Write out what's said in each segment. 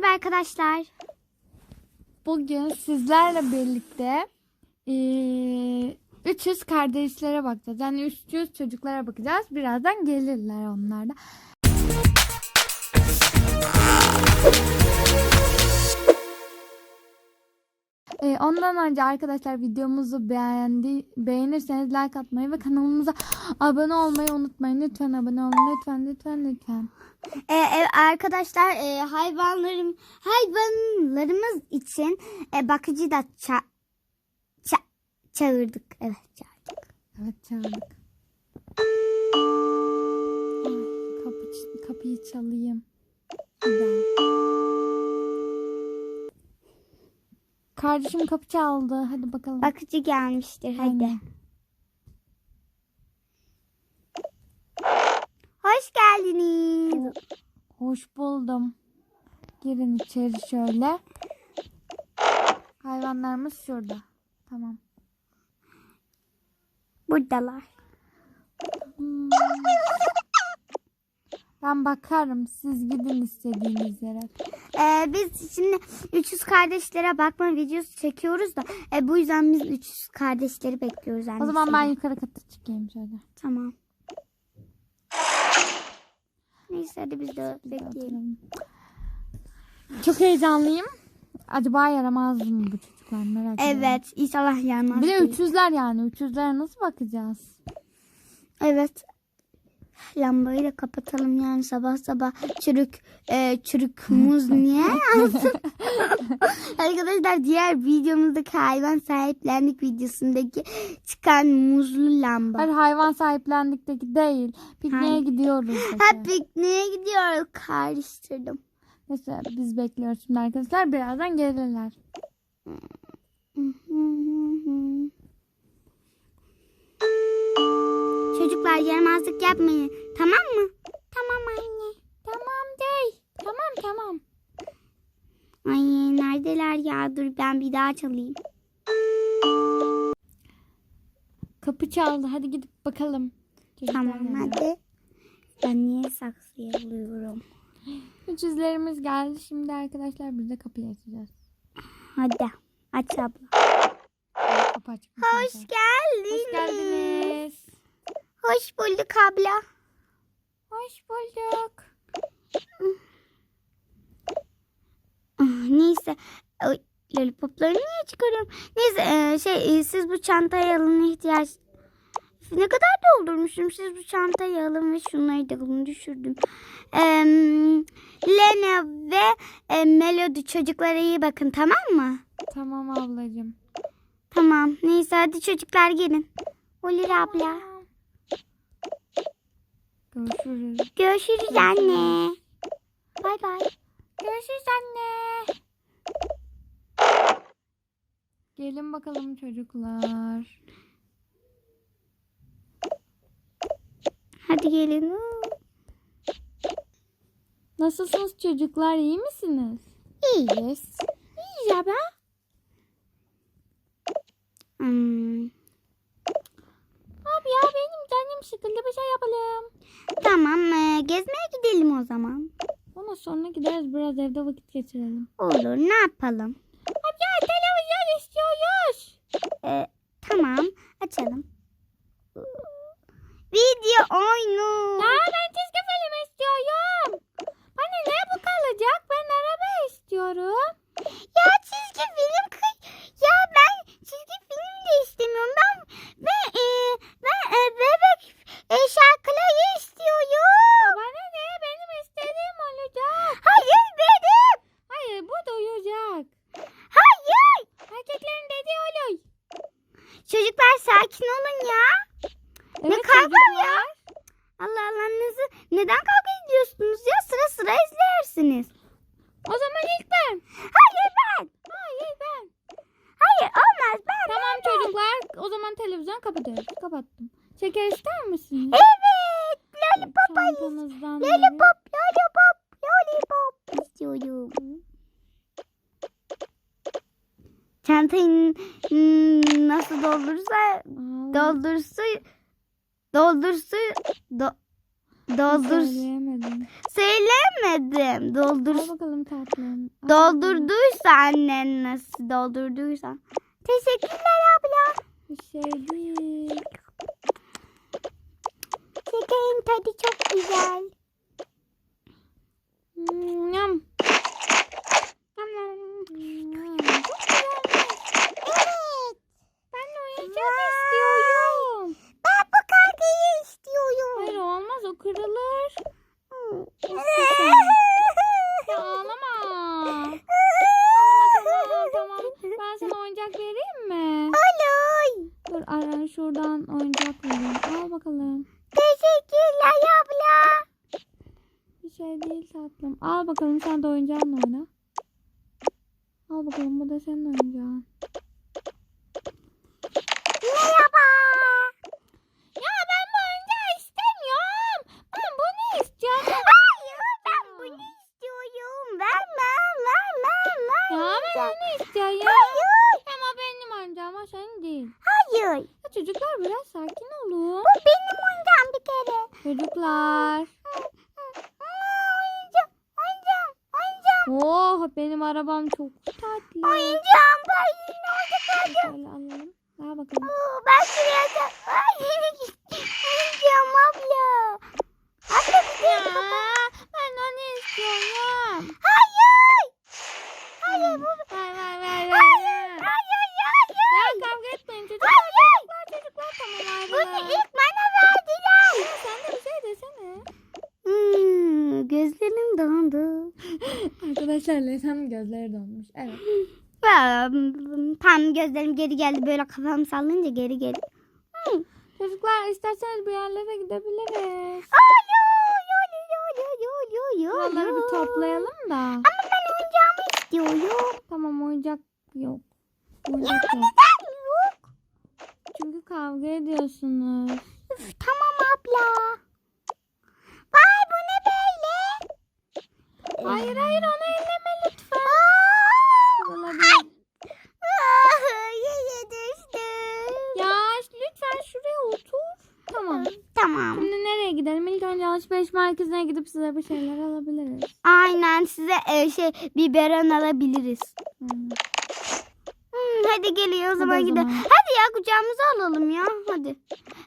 Merhaba arkadaşlar. Bugün sizlerle birlikte eee 300 kardeşlere bakacağız. Yani 300 çocuklara bakacağız. Birazdan gelirler onlar da. Eee, ondan önce arkadaşlar videomuzu beğendi, beğenirseniz like atmayı ve kanalımıza abone olmayı unutmayın. Lütfen abone olun. Lütfen lütfen lütfen. Ee, e, arkadaşlar e, hayvanlarım hayvanlarımız için e, bakıcı da ça- ça- çağırdık. Evet çağırdık. Evet çağırdık. Kapı, kapıyı çalayım. Bir daha. Kardeşim kapı çaldı. Hadi bakalım. Bakıcı gelmiştir hadi. Aynen. Hoş geldiniz. Hoş buldum. Girin içeri şöyle. Hayvanlarımız şurada. Tamam. Buradalar. Hmm. Ben bakarım. Siz gidin istediğiniz yere. Ee, biz şimdi 300 kardeşlere bakma videosu çekiyoruz da e, bu yüzden biz 300 kardeşleri bekliyoruz. O zaman ben yukarı kata çıkayım şöyle. Tamam. Neyse hadi biz de bekleyelim. Çok heyecanlıyım. Acaba yaramaz mı bu çocuklar merak ediyorum. Evet inşallah yanmaz. Bir de değil. 300'ler yani. 300'lere nasıl bakacağız? Evet. Lambayı da kapatalım yani sabah sabah çürük e, çürük muz niye? Arkadaşlar diğer videomuzdaki hayvan sahiplendik videosundaki çıkan muzlu lamba. Hayır hayvan sahiplendikteki değil. Pikniğe Hayır. gidiyoruz. Ha pikniğe gidiyoruz karıştırdım. Neyse biz bekliyoruz şimdi arkadaşlar. Birazdan gelirler. Çocuklar yaramazlık yapmayın tamam mı? Tamam anne. Tamam değil. Tamam tamam. Ay neredeler ya dur ben bir daha çalayım. Kapı çaldı. Hadi gidip bakalım. Çocuklar Tamam geldi. hadi. Ben niye saksıya alıyorum? 300'lerimiz geldi. Şimdi arkadaşlar biz de kapıyı açacağız. Hadi aç abla. Kapı. Hoş geldiniz. Hoş geldiniz. Hoş bulduk abla. Hoş bulduk. Ah, Neyse. Lollipopları niye çıkarıyorum? Neyse e, şey e, siz bu çantayı alın ihtiyaç. Ne kadar doldurmuşum. Siz bu çantayı alın ve şunları da alın düşürdüm. Ee, Lena ve e, Melody çocuklara iyi bakın tamam mı? Tamam ablacığım. Tamam. Neyse hadi çocuklar gelin. Olur abla. Görüşürüz. Görüşürüz anne. Bay bay. Görüşürüz anne. Gelin bakalım çocuklar. Hadi gelin. Nasılsınız çocuklar? İyi misiniz? İyiyiz. İyiyiz ben. Hmm, Abi ya benim canım sıkıldı bir şey yapalım. tamam. e, gezmeye gidelim o zaman. Ondan sonra gideriz biraz evde vakit geçirelim. Olur. Ne yapalım? Abi ya televizyon istiyoruz. E, tamam. Açalım. Video oyunu. Ya ben çizgi film istiyorum. Bana ne bu kalacak? Ben araba istiyorum. Ya çizgi film kı- ya ben çizgi film de istemiyorum. Ben ben e, ben e, bebek e, şarkıları istiyorum. Bana ne? Benim istediğim olacak. Hayır benim. Hayır bu da uyuyacak. Hayır. Erkeklerin dediği olur. Çocuklar sakin olun ya. ne Evet, kavga çocuklar. ya? Allah Allah nasıl, neden kavga ediyorsunuz ya? Sıra sıra izlersiniz. O zaman ilk ben. Hayır ben. Hayır ben. Hayır olmaz ben. Tamam çocuklar. O zaman televizyon kapatıyoruz. Kapattım. Şeker ister misiniz? Evet. Lollipop ayı. Çantanızdan Lollipop, lollipop, lollipop istiyorum. Çantayı hmm, nasıl doldurursa verin. Aa, doldursu doldursu do, doldur söyleyemedim. bakalım. Söylemedim. Doldur. Al bakalım tatlım. Al bakalım. Doldurduysa annen nasıl doldurduysa. Teşekkürler abla. Bir şey değil. Şekerin tadı çok güzel. Hmm, o kırılır. Ya ağlama. Tamam tamam. Ben sana oyuncak vereyim mi? Olur. Dur ara şuradan oyuncak vereyim. Al bakalım. Teşekkürler abla. Bir şey değil tatlım. Al bakalım sen de oyuncağınla oyna. Al bakalım bu da senin oyuncağın. Merhaba. Ya ben bu oyuncağı istemiyorum. Ben bunu istiyorum. Hayır ben bunu istiyorum. Vermem vermem Ya vermem. ben onu istiyorum. Hayır. Ama benim oyuncağım o senin değil. Hayır. Ya çocuklar biraz sakin olun. Bu benim oyuncağım bir kere. Çocuklar. Oyuncağım. Oyuncağım. Oyuncağım. Oh benim arabam çok tatlı. Oyuncağım. Ben yine orada kaldım. Şöyle alalım. Ver bakalım. Oo, Ben şuraya da... Ay yine gitti. Oyuncağım abla. Abla bir Ya, de ben onu istiyorum. Hayır. Hayır bu... Ver ver ver ver. Hayır. ver. Hayır. Hayır. Ya kavga etmeyin çocuklar. Hayır. Çocuklar çocuklar tamam Bunu ayrılın. ilk bana verdiler. Ya Sen de bir şey desene. Hmm, gözlerim dondu. Arkadaşlar Lesan'ın donmuş. Evet. Tam gözlerim geri geldi. Böyle kafamı sallayınca geri geldi. Hmm. Çocuklar isterseniz bir yerlere gidebiliriz. Aa, yo, yo, yo, yo, yo, yo, yo, Buraları yo. bir toplayalım da. Ama ben oyuncağımı istiyorum. Tamam oyuncak yok. Oyuncak Ya yok. neden yok? Çünkü kavga ediyorsunuz. Üf, tamam abla. Vay bu ne böyle? Hayır hayır onu elleme lütfen. Aa, Kırılabilir. aa, yere düştü. Ya lütfen şuraya otur. Tamam. Tamam. Şimdi nereye gidelim? İlk önce alışveriş merkezine gidip size bir şeyler alabiliriz. Aynen size e, şey biberon alabiliriz. Aynen. Hmm, hadi geliyor o Hadi zaman o gidelim. zaman. Hadi ya kucağımıza alalım ya. Hadi.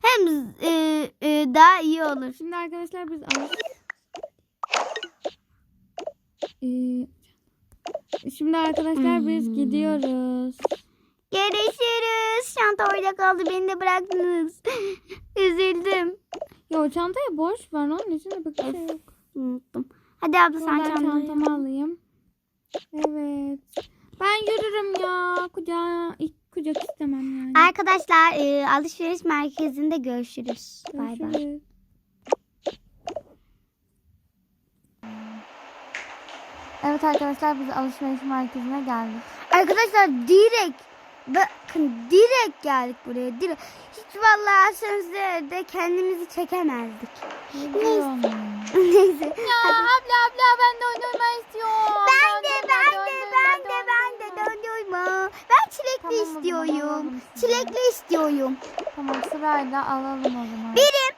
Hem e, e, daha iyi olur. Şimdi arkadaşlar biz alış... Ee, şimdi arkadaşlar biz Hmm. gidiyoruz. Görüşürüz. Şanta orada kaldı. Beni de bıraktınız. Üzüldüm. Ya o çantayı boş ver. Onun içinde bir şey yok. Unuttum. Hadi abla sen Ben çantamı alayım. Evet. Ben yürürüm ya. Kucağa, ilk kucak istemem yani. Arkadaşlar e, alışveriş merkezinde görüşürüz. Bay bay. Evet arkadaşlar biz alışveriş merkezine geldik. Arkadaşlar direkt bakın direkt geldik buraya. Direkt. Hiç vallahi asansörde kendimizi çekemezdik. Neyse. Neyse. Ya abla abla ben de oynamak istiyorum. Ben de ben de ben de ben de dondurma. Ben çilekli Tamam, o zaman istiyorum. Çilekli istiyorum. Tamam sırayla alalım o zaman. Birim.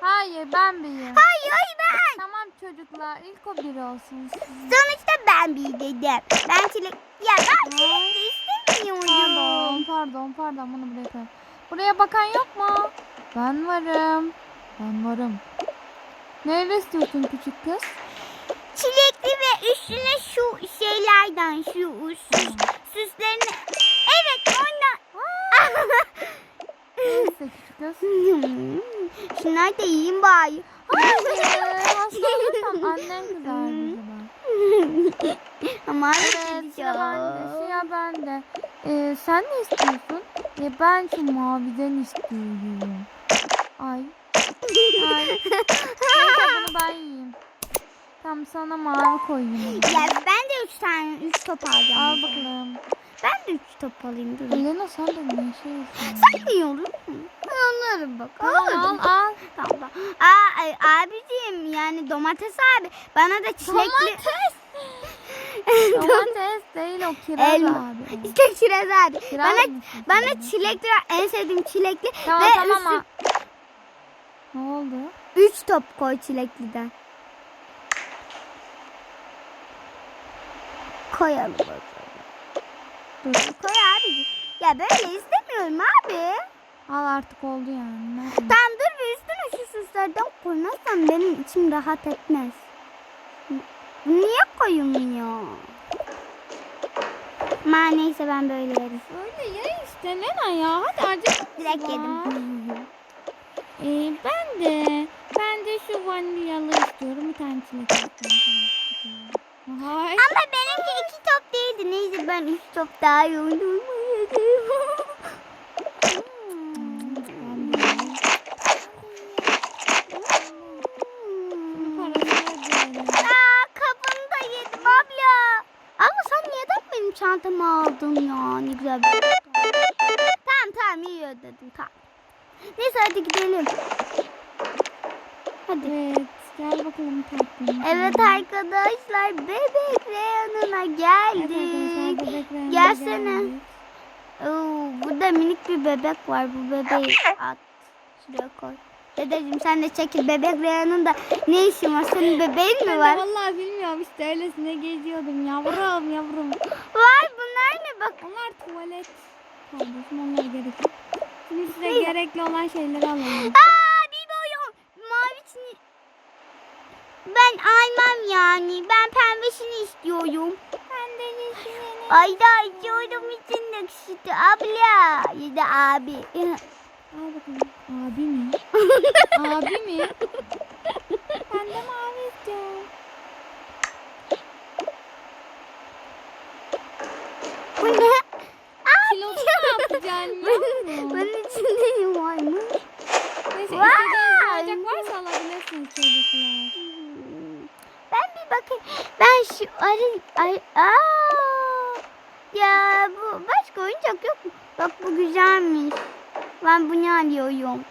Hayır ben biriyim. Hayır ben. Tamam çocuklar ilk o biri olsun. Sonuçta ben bir dedim. Ben çilek... Ya ben. Pardon pardon pardon bunu buraya koyalım. Buraya bakan yok mu? Ben varım. Ben varım. Nerede istiyorsun küçük kız? Çilekli ve üstüne şu şeylerden şu süs, süslerini. Evet ondan. Neyse küçük kız. Şunlar da yiyeyim bari. Hayır hasta olursam annen kızar. Ama Evet sıra bende. Sıra bende. Ee, sen ne istiyorsun? E, ben şu maviden istiyorum. Ay. Ay. Neyse bunu ben yiyeyim. Tam sana mavi koyayım. Ya ben de üç tane üç top alacağım. Al bakalım. Ben de üç top alayım. Dur. Elena sen de ne şey istiyorsun? Sen mi yiyorsun? Ben alırım bak. Tamam. Al al. Tamam. Aa, ay, yani domates abi. Bana da çilekli. Domates. domates değil o kiraz Elma. abi. İşte kiraz abi. Kiraz bana bana çilekli en sevdiğim çilekli. Tamam ve tamam. Üstü... Ne oldu? Üç top koy çilekliden. Koyalım. Dur. Koy abi. Ya böyle istemiyorum abi. Al artık oldu yani. Ne yapayım? Tamam dur bir üstüne şu süslerden koymazsan benim içim rahat etmez. Niye koyulmuyor? Ma neyse ben böyle yerim. Öyle ya işte Lena ya. Hadi acı. Direkt yedim. Ee, ben de ben de şu vanilyalı istiyorum. Bir tane çilek istiyorum. Ama benimki iki top değildi. Neyse ben üç top daha yoğurdum. Ben de. Parasını ödeyelim. Aa kapını da yedim abla. Abla sen neden benim çantamı aldın ya? Ne güzel bir Tamam tamam iyi ödedim tamam. Neyse hadi gidelim. Hadi. Evet. Gel bakalım tatlım. Evet arkadaşlar bebek reyonuna geldik. Gelsene. Oo, burada minik bir bebek var. Bu bebeği at. Şuraya koy. Dedeciğim sen de çekil. Bebek reyonunda ne işin var? Senin bebeğin mi var? vallahi bilmiyorum işte öylesine geziyordum yavrum yavrum. Var bunlar ne bak. Onlar tuvalet. Kardeşim onlara gerek yok. Şimdi size gerekli olan şeyleri alalım. Aa bir boyum. Mavi çini. Ben almam yani. Ben pembesini istiyorum. Ben de yeşilini. Ayda istiyorum içindeki sütü abla. Ya da abi. Al bakalım. Abi mi? Abi mi? Ben de mavi istiyorum. Bu ne? Aa, Kilosu ne yapacaksın yavrum? Bunun içinde varmış. Neyse istediğiniz oyuncak varsa alabilirsiniz çocuklar. Ben bir bakayım. Ben şu arı... arı aa! Ya bu başka oyuncak yok mu? Bak bu güzelmiş. Ben bunu alıyorum.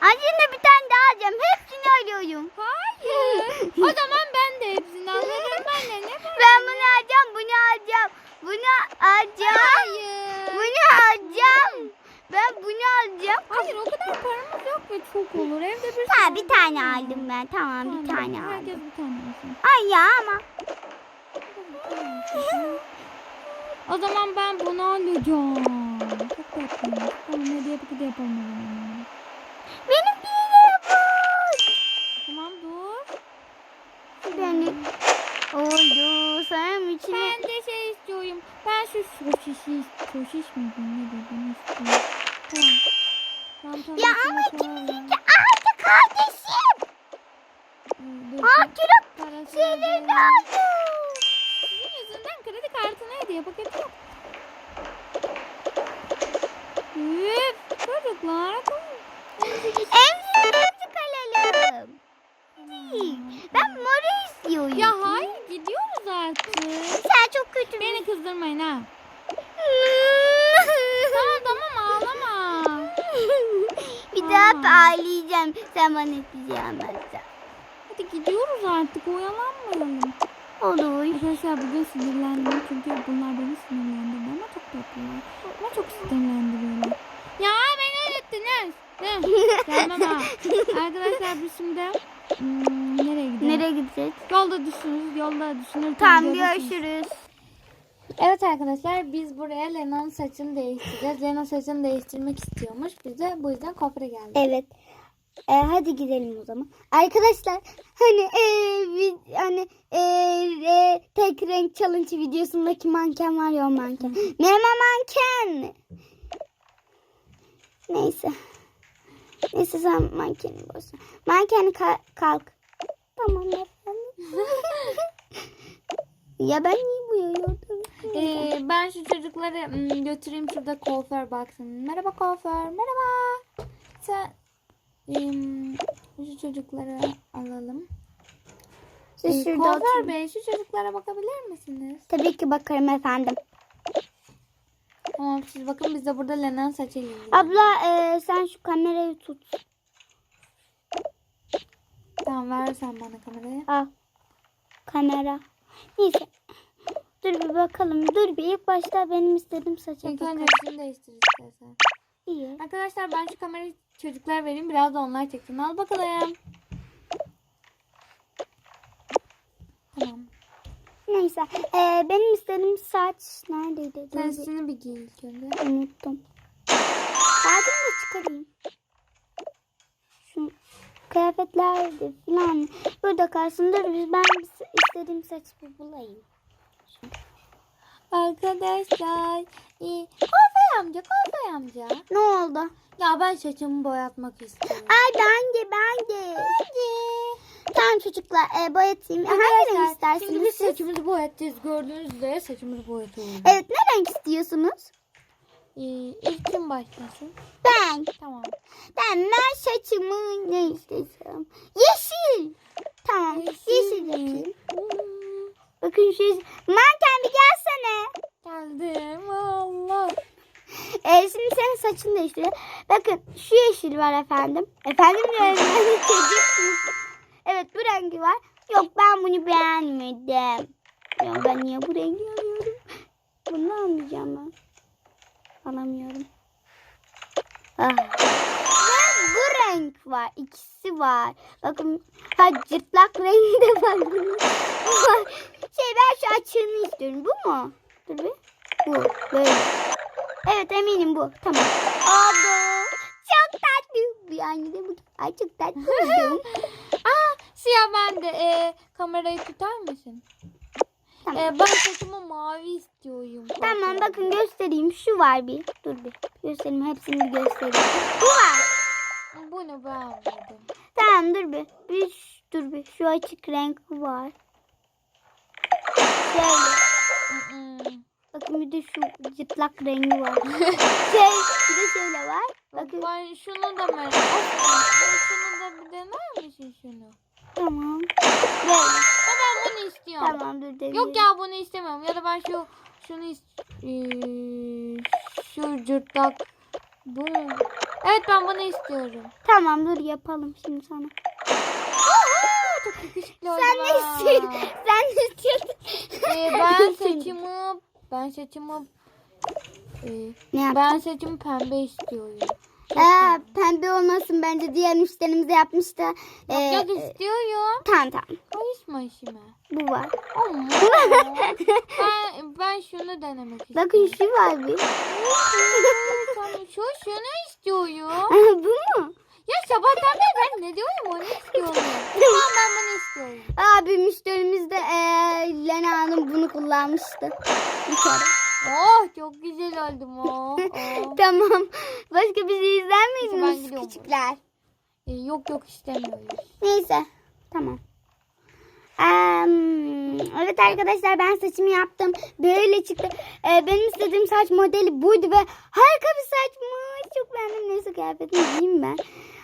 Acında bir tane daha alacağım. Hepsini alıyorum. Hayır. o zaman ben de hepsini alırım. Ben de ne var? Ben bunu alacağım, bunu alacağım. Bunu alacağım. Hayır. Bunu alacağım. Ben bunu alacağım. Hayır o kadar paramız yok ve çok olur. Evde bir Ha, bir tane aldım ben. Tamam, bir tane Herkes aldım. bir tane alsın. Ay ya ama. O zaman ben bunu alacağım. Yapalım. o zaman. Benim bir bu. Tamam dur. Benim oldu. Sayım içine. Ben de şey istiyorum. Ben şu sosisi sosis mi ne dediğini istiyorum. Tamam. Tamam tamam. Ya ama koyalım. ikimizinki aynı kardeşim. Ee, Aa Parasını şeylerini aldı. Sizin yüzünden kredi kartına hediye paketi yok. Şey anlatsan. Hadi gidiyoruz artık oyalanmayalım. Olur. Arkadaşlar bugün sinirlendim çünkü bunlar beni sinirlendirdi ama çok tatlılar. Ama çok sinirlendiriyorlar. Ya beni ettiniz. Gelmem ha. Arkadaşlar biz şimdi hmm, nereye gidelim? Nereye gideceğiz? Yolda düşünürüz, yolda düşünürüz. Tamam görüşürüz. Evet arkadaşlar biz buraya Lena'nın saçını değiştireceğiz. Lena saçını değiştirmek istiyormuş. Biz de bu yüzden kuaföre geldik. Evet. Ee, hadi gidelim o zaman. Arkadaşlar hani e, vi- hani e, e, tek renk challenge videosundaki manken var ya o manken. Mema manken. Neyse. Neyse sen mankeni boş ver. Mankeni ka- kalk. Tamam ya ben niye boyuyordum? Ee, ben şu çocukları götüreyim şurada kuaför baksın. Merhaba kuaför. Merhaba. Sen şu çocukları alalım. Siz Ee, şurada oturun. bey şu çocuklara bakabilir misiniz? Tabii ki bakarım efendim. Tamam siz bakın biz de burada Lena'nın ilgilenelim. Abla e, sen şu kamerayı tut. Tamam ver sen bana kamerayı. Al. Kamera. Neyse. Dur bir bakalım. Dur bir ilk başta benim istediğim saça İlk bakalım. önce şunu değiştir istersen. İyi. Arkadaşlar ben şu kamerayı çocuklar vereyim biraz da onlar çeksin. Al bakalım. Tamam. Neyse. Ee, benim istediğim saç neredeydi? Sen bir- üstünü bir giy ilk önce. Unuttum. Saatimi de çıkarayım. Şu kıyafetlerdi falan. Burada kalsın. Dur biz ben istediğim saçı bulayım. Arkadaşlar. E, Kuaför amca, kuaför amca. Ne oldu? Ya ben saçımı boyatmak istiyorum. Ay ben de ben de. Tamam çocuklar e, boyatayım. Hangi renk istersiniz şimdi biz siz? saçımızı boyatacağız. Gördüğünüz üzere saçımızı boyatıyoruz. Evet ne renk istiyorsunuz? Ee, ilk kim başlasın? Ben. Tamam. Ben, ben saçımı ne istesem? Yeşil. Tamam yeşil, Yeşil yapayım. Hmm, Bakın şu manken bir. Geldim. Allah. Ee, şimdi senin saçın değiştiriyor. Bakın şu yeşil var efendim. Efendim diyorum çocuk? Evet bu rengi var. Yok ben bunu beğenmedim. Ya ben niye bu rengi alıyorum? Bunu almayacağım ben. Alamıyorum. Ah. Ve bu renk var. İkisi var. Bakın ha cırtlak rengi de var. bunun. Var. şey ben şu açığını istiyorum. Bu mu? Dur bir. Bu. Böyle. Evet eminim bu. Tamam. Oldu. Çok tatlı. Bir anne de bu. Ay çok tatlı. Aa, siyah ben de. Ee, kamerayı tutar mısın? Tamam. Ee, ben saçımı mavi istiyorum. Tamam bakın göstereyim. Şu var bir. Dur bir. Göstereyim. Hepsini bir göstereyim. Bu var. Bunu beğenmedim. Tamam dur bir. Bir dur bir. Şu açık renk var. Şöyle. Bakın bir de şu cıplak rengi var. şey, bir de şöyle var. Bakın. Ben şunu da merak ediyorum. Şunu da bir dener misin şunu? Tamam. Böyle. Ben bunu istiyorum. Tamam dur deneyelim. Yok ya bunu istemiyorum. Ya da ben şu şunu ist ee, şu cırtlak bu? Evet ben bunu istiyorum. Tamam dur yapalım şimdi sana. Çok yakışıklı. Sen ne istiyorsun? Sen ne istiyorsun? Ee, ben saçımı ben saçımı Ne yap? ben saçımı pembe istiyorum. Aa, pembe olmasın bence diğer müşterimiz yapmıştı. Ee, Yok e, istiyorum. tamam tamam. Karışma işime. Bu var. Ama ben, ben şunu denemek istiyorum. Bakın şu var bir. Tamam, şu şunu istiyorum. Bu mu? Ya sabahtan beri ben ne diyorum onu istiyorum. Tamam ben bunu istiyorum. Abi müşterimiz de ee, Lena Hanım bunu kullanmıştı. Bir kere. Oh çok güzel oldum oh. oh. Tamam. Başka bizi izler ben miydiniz gidiyorum. küçükler? Ee, yok yok istemiyoruz. Neyse. Tamam. Em, evet arkadaşlar ben saçımı yaptım. Böyle çıktı. Ee, benim istediğim saç modeli buydu ve harika bir saçmış. Çok beğendim. Neyse kıyafetimi giyeyim ben.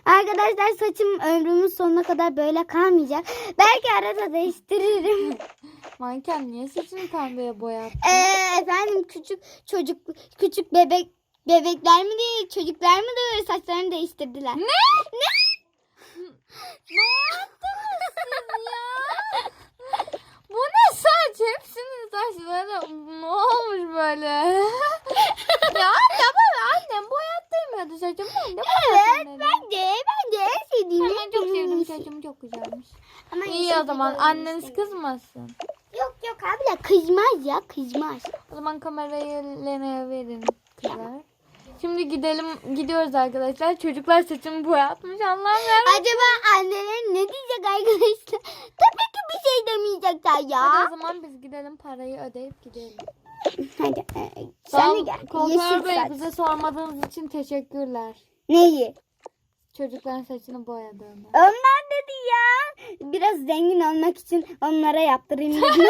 Arkadaşlar saçım ömrümün sonuna kadar böyle kalmayacak. Belki arada değiştiririm. Manken niye saçını pembeye boyattın? Ee, efendim küçük çocuk küçük bebek bebekler mi değil çocuklar mı da böyle saçlarını değiştirdiler. Ne? Ne? Ne yaptınız siz ya? Bu ne saç? Hepsinin saçları ne olmuş böyle? ya anne bana annem boyattırmıyordu saçımı. Ben de Evet boyattım ben de ben de en sevdiğim. Ben çok sevdim saçım çok güzelmiş. Ama İyi o zaman anneniz istemiyorum. kızmasın. Yok yok abla kızmaz ya kızmaz. O zaman kamerayı Lena'ya verin kızlar. Şimdi gidelim gidiyoruz arkadaşlar. Çocuklar saçımı boyatmış Allah'ım ya. Acaba anneler ne diyecek arkadaşlar? Tabii ki bir şey demeyecekler Hadi o ya. zaman biz gidelim parayı ödeyip gidelim. Hadi e, sen de gel. Yeşil Bey saç. bize sormadığınız için teşekkürler. Neyi? Çocukların saçını boyadığını. Onlar dedi ya. Biraz zengin olmak için onlara yaptırayım dedim.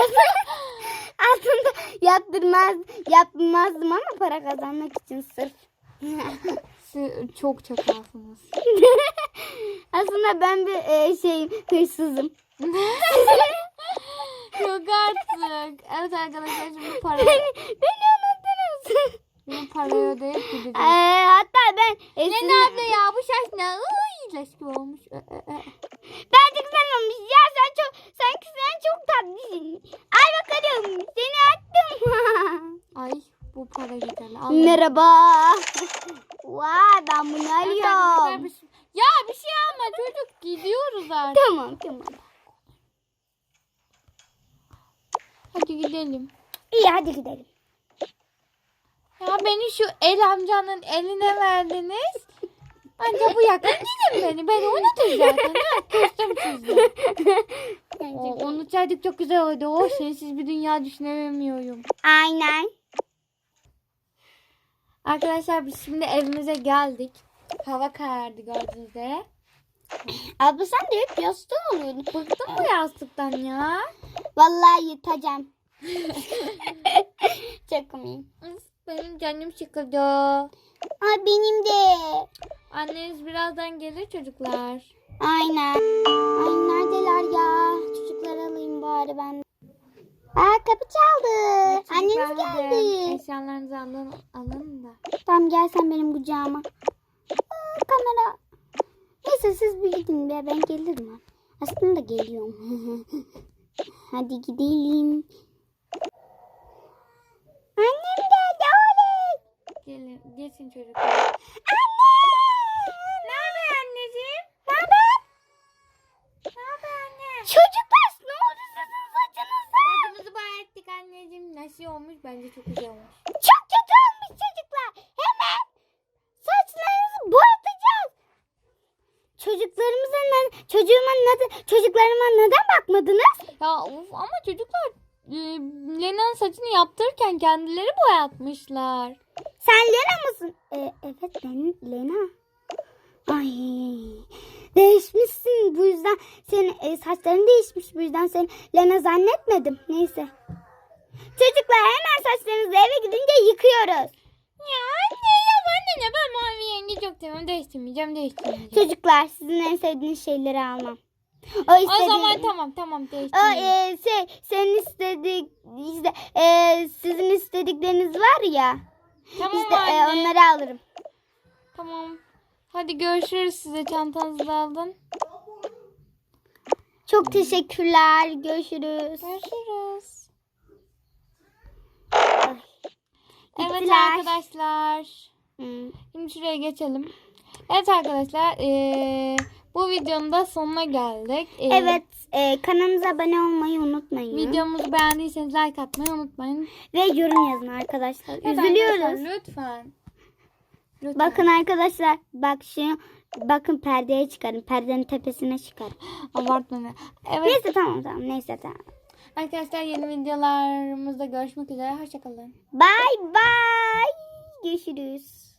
Aslında yaptırmaz, yapmazdım ama para kazanmak için sırf. Çok çakalsınız. Aslında ben bir e, şey hırsızım. Yok artık. Evet arkadaşlar şimdi parayı, Beni unuttunuz. şimdi parayı ödeyip Ee, gideceğiz. hatta ben e, Ne sizin- nerede ya bu saç ne? Iy, leş gibi olmuş. Ö, ö, ö. Bence güzel olmuş. Ya sen çok, sanki sen çok tatlısın. Al bakalım. Seni attım. Ay bu para güzel. Al. Merhaba. Vay ben bunu alıyorum. bir şey- Ya bir şey alma çocuk gidiyoruz artık. Tamam tamam. Hadi gidelim. İyi hadi gidelim. Ya beni şu el amcanın eline verdiniz. Anca bu yakın gidin beni. Ben unutun zaten. Ha, küstüm sizle. O, unutsaydık çok güzel oldu. O sensiz bir dünya düşünemiyorum. Aynen. Arkadaşlar biz şimdi evimize geldik. Hava karardı gördüğünüz üzere. Abla sen de hep yastığı alıyordun. Bıktım bu yastıktan ya. Vallahi yutacağım. Çok komik. Benim canım sıkıldı. Ay benim de. Anneniz birazdan gelir çocuklar. Aynen. Ay neredeler ya? Çocukları alayım bari ben. Aa kapı çaldı. Geldi. Eşyalarınızı alın, alın da. Tamam gel sen benim kucağıma. Aa, kamera. Neyse siz bir gidin be ben gelirim. Aslında geliyorum. Hadi gidelim. Annem geldi oley. Gelin, geçin çocuklar. Anne. Ne haber anneciğim? Ne haber? Ne haber anne? Çocuklar ne oldu sizin saçınıza? Saçımızı boyattık anneciğim. Nasıl olmuş? Bence çok güzel olmuş. Çok kötü olmuş çocuklar. Hemen saçlarınızı boyatacağız. Çocuklarımıza ne, çocuğuma neden, çocuklarıma neden bakmadınız? Ya of ama çocuklar e, Lena'nın saçını yaptırırken kendileri boyatmışlar. Sen Lena mısın? E, evet ben Lena. Ay değişmişsin bu yüzden senin e, saçların değişmiş bu yüzden seni Lena zannetmedim. Neyse. Çocuklar hemen saçlarınızı eve gidince yıkıyoruz. Ya anne ya anne ne ben mavi rengi çok seviyorum. Değiştirmeyeceğim değiştirmeyeceğim. Çocuklar sizin en sevdiğiniz şeyleri almam. O O istediğin... zaman tamam tamam O değiştirmeyeceğim. e, şey senin istedik işte e, sizin istedikleriniz var ya. Tamam işte e, anne. onları alırım. Tamam. Hadi görüşürüz size çantanızı da alın. Çok teşekkürler. Görüşürüz. Görüşürüz. Ay. Evet Gittiler. arkadaşlar. Hmm. Şimdi şuraya geçelim. Evet arkadaşlar. eee, bu videonun da sonuna geldik. Eee, Evet e, kanalımıza abone olmayı unutmayın. Videomuzu beğendiyseniz like atmayı unutmayın. Ve yorum yazın arkadaşlar. Evet Üzülüyoruz. arkadaşlar, Lütfen. Lütfen. Bakın arkadaşlar bak şu bakın perdeye çıkarın. Perdenin tepesine çıkarın. Abartmayın. Evet Neyse tamam tamam neyse tamam. Arkadaşlar yeni videolarımızda görüşmek üzere. Hoşçakalın. Bye bye. Görüşürüz.